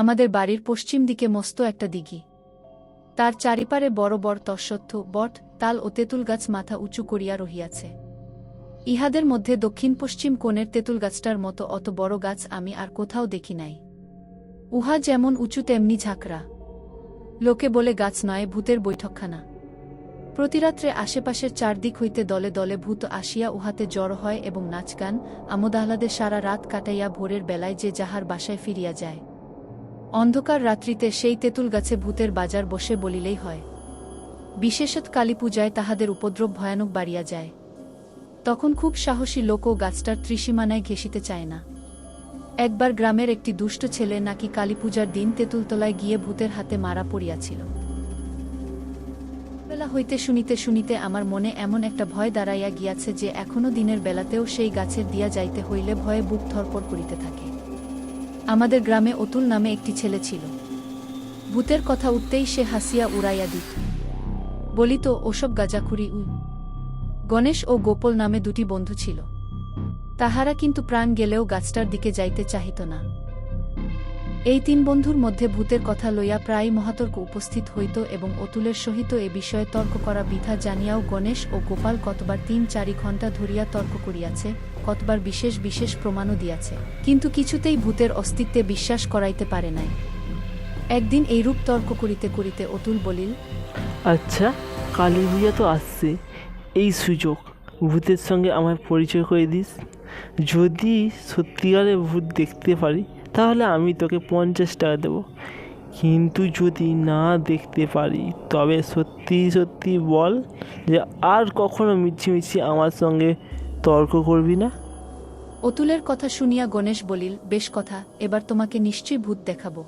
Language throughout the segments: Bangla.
আমাদের বাড়ির পশ্চিম দিকে মস্ত একটা দিঘি। তার চারিপারে বড় বড় তস্বত্থ বট, তাল ও তেঁতুল গাছ মাথা উঁচু করিয়া রহিয়াছে। ইহাদের মধ্যে দক্ষিণ পশ্চিম কোণের তেঁতুল গাছটার মতো অত বড় গাছ আমি আর কোথাও দেখি নাই। উহা যেমন উঁচু তেমনি ঝাঁকড়া। লোকে বলে গাছ নয়, ভূতের বৈঠকখানা। প্রতিরাত্রে আশেপাশের চারদিক হইতে দলে দলে ভূত আসিয়া উহাতে জড় হয় এবং নাচগান আমোদাহ্লাদে সারা রাত কাটাইয়া ভোরের বেলায় যে যাহার বাসায় ফিরিয়া যায়। অন্ধকার রাত্রিতে সেই তেঁতুল গাছে ভূতের বাজার বসে বলিলেই হয়। বিশেষত কালী পূজায় তাহাদের উপদ্রব ভয়ানক বাড়িয়া যায়। তখন খুব সাহসী লোকও গাছটার ত্রিসীমানায় ঘেঁষিতে চায় না। একবার গ্রামের একটি দুষ্ট ছেলে নাকি কালীপূজার দিন তেঁতুলতলায় গিয়ে ভূতের হাতে মারা পড়িয়াছিল। বেলা হইতে শুনিতে শুনিতে আমার মনে এমন একটা ভয় দাঁড়াইয়া গিয়াছে যে এখনও দিনের বেলাতেও সেই গাছের দিয়া যাইতে হইলে ভয়ে বুক ধরপড় করিতে থাকে। আমাদের গ্রামে অতুল নামে একটি ছেলে ছিল। ভূতের কথা উঠতেই সে হাসিয়া উড়াইয়া দিত। বলিত, ওসব গাজাখুরি, উই গণেশ ও গোপল নামে দুটি বন্ধু ছিল। তাহারা কিন্তু প্রাণ গেলেও গাছটার দিকে যাইতে চাহিত না। এই তিন বন্ধুর মধ্যে ভূতের কথা লইয়া প্রায় মহাতর্ক উপস্থিত হইত এবং অতুলের সহিত এ বিষয়ে তর্ক করা বিধা জানিয়াও গণেশ ও গোপাল কতবার তিন চারি ঘণ্টা ধরিয়া তর্ক করিয়াছে, কতবার বিশেষ বিশেষ প্রমাণও দিয়াছে। কিন্তু কিছুতেই ভূতের অস্তিত্বে বিশ্বাস করাইতে পারে নাই। একদিন এইরূপ তর্ক করিতে করিতে অতুল বলিল আচ্ছা কালী পূজা তো আসছে। এই সুযোগ, ভূতের সঙ্গে আমার পরিচয় করে দিস। যদি সত্যিকারে ভূত দেখতে পারি তাহলে আমি তোকে পঞ্চাশ টাকা দেবো। কিন্তু যদি না দেখতে পারি তবে সত্যি সত্যি বল যে আর কখনো মিছিমিছি আমার সঙ্গে তর্ক করবি না? অতুলের কথা শুনিয়া গণেশ বলিল বেশ কথা এবার তোমাকে নিশ্চয়ই ভূত দেখাবো।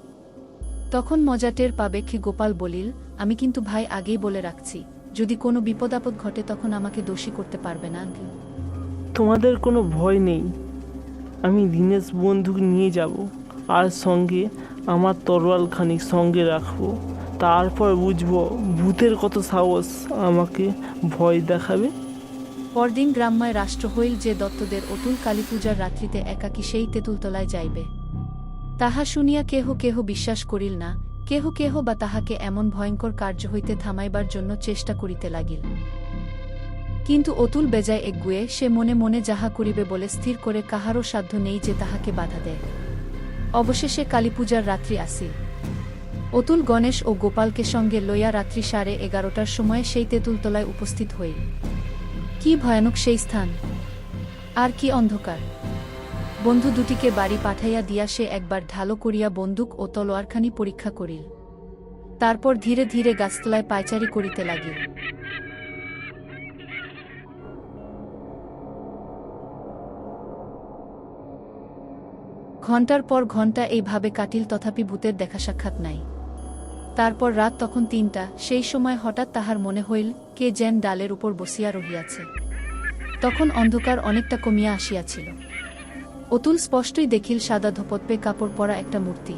তখন মজাটের পাবে কি গোপাল বলিল আমি কিন্তু ভাই আগেই বলে রাখছি যদি কোনো বিপদ আপদ ঘটে তখন আমাকে দোষী করতে পারবে না তোমাদের কোনো ভয় নেই। আমি দীনেশ বন্ধু নিয়ে যাব। আর সঙ্গে আমার তরোয়ালখানি সঙ্গে রাখব। তারপর বুঝব ভূতের কত সাহস আমাকে ভয় দেখাবে। পরদিন গ্রাম্যায় রাষ্ট্র হইল যে দত্তদের অতুল কালীপূজার রাত্রিতে একাকী সেই তেঁতুলতলায় যাইবে। তাহা শুনিয়া কেহ কেহ বিশ্বাস করিল না, কেহ কেহ বা তাহাকে এমন ভয়ঙ্কর কার্য হইতে থামাইবার জন্য চেষ্টা করিতে লাগিল। কিন্তু অতুল বেজায় এগুয়ে সে মনে মনে যাহা করিবে বলে স্থির করে কাহারও সাধ্য নেই যে তাহাকে বাধা দেয়। অবশেষে কালীপূজার রাত্রি আসিল অতুল গণেশ ও গোপালকে সঙ্গে লইয়া রাত্রি সাড়ে এগারোটার সময় সেই তেঁতুলতলায় উপস্থিত হইল কি ভয়ানক সেই স্থান! আর কি অন্ধকার! বন্ধু দুটিকে বাড়ি পাঠাইয়া দিয়া সে একবার ঢালো করিয়া বন্দুক ও তলোয়ারখানি পরীক্ষা করিল। তারপর ধীরে ধীরে গাছতলায় পায়চারি করিতে লাগিল। ঘণ্টার পর ঘণ্টা এইভাবে কাটিল তথাপি ভূতের দেখা সাক্ষাৎ নাই। তারপর রাত তখন তিনটা, সেই সময় হঠাৎ তাহার মনে হইল, কে যেন ডালের উপর বসিয়া রহিয়াছে। তখন অন্ধকার অনেকটা কমিয়া আসিয়াছিল। অতুল স্পষ্টই দেখিল সাদা ধপৎপে কাপড় পরা একটা মূর্তি।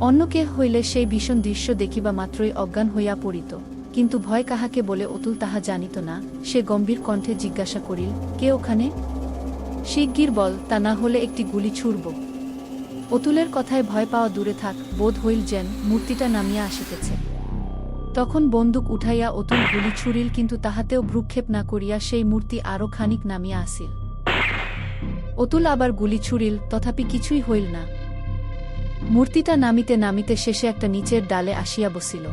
অন্য কে হইলে সেই ভীষণ দৃশ্য দেখিবা মাত্রই অজ্ঞান হইয়া পড়িত, কিন্তু ভয় কাহাকে বলে অতুল তাহা জানিত না, সে গম্ভীর কণ্ঠে জিজ্ঞাসা করিল, কে ওখানে? শিগগির বল, তা না হলে একটি গুলি ছুড়ব। অতুলের কথায় ভয় পাওয়া দূরে থাক, বোধ হইল যেন মূর্তিটা নামিয়া আসিতেছে। তখন বন্দুক উঠাইয়া অতুল গুলি ছুড়িল কিন্তু তাহাতেও ভ্রুক্ষেপ না করিয়া সেই মূর্তি আরও খানিক নামিয়া আসিল। অতুল আবার গুলি ছুড়িল তথাপি কিছুই হইল না। মূর্তিটা নামিতে নামিতে শেষে একটা নিচের ডালে আসিয়া বসিল।